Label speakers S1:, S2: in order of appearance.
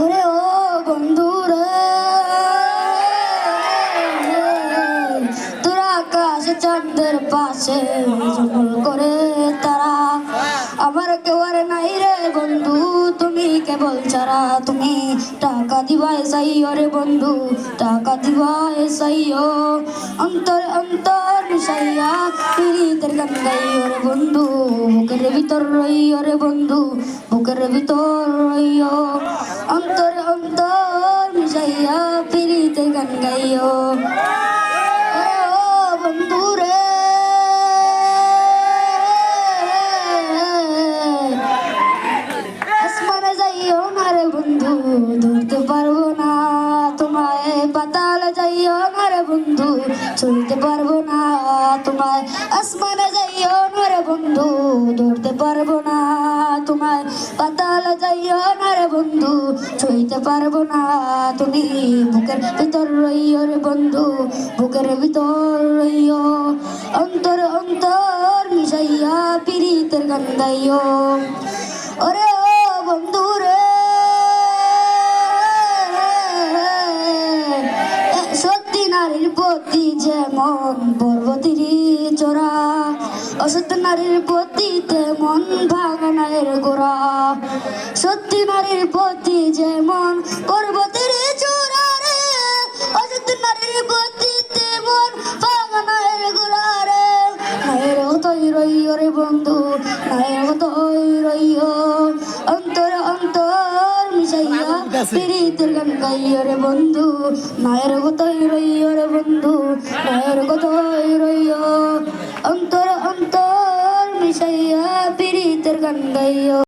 S1: ওরে ও বন্ধু রে তোরা আকাশে চাঁদের পাশে জঙ্গল করে তারা। আমার কেউ আর নাই রে বন্ধু, তুমি কেবল ছাড়া। তুমি টাকা দিবা এসাইও রে বন্ধু, টাকা দিবা এসাইও অন্তর অন্তর মিশাইয়া পিরিতের গান গাইও রে বন্ধু, বুকের ভিতর রইও রে বন্ধু, বুকের ভিতর রইও পিরিতের গান গাইও ও বন্ধু রে আসমানে যাইও না রে বন্ধু ধরতে পারব না তোমায় পাতালে যাইও না রে বন্ধু চলতে পারব না তোমায় আসমানে যাইও না রে বন্ধু ধরতে পারব না তোমায় রে বন্ধু, ছুঁইতে পারব না তুমি। বুকের ভিতর রইও রে বন্ধু, বুকের ভিতর রইও। অন্তর অন্তর মিশাইয়া পিরিতের গান গাইও। ওরে ও বন্ধু রে, সত্যি নারীর প্রতি যেমন পর্বতীর চোরা অসত্য নারীর প্রতি তেমন ভাঙানের গোড়া। সত্যি নারীর প্রতি যেমন পর্বতের চোরা রে অসত্য নারীর প্রতি তেমন ভাঙানের গোড়া রে। নায়ের হতই রইও রে বন্ধু নায়ের হতই রইও অন্তর অন্তর মিশাইয়া পিরিতের গান গাইও রে বন্ধু নায়ের হতই রইও রে বন্ধু নায়ের হতই রইও অন্তর অন্তর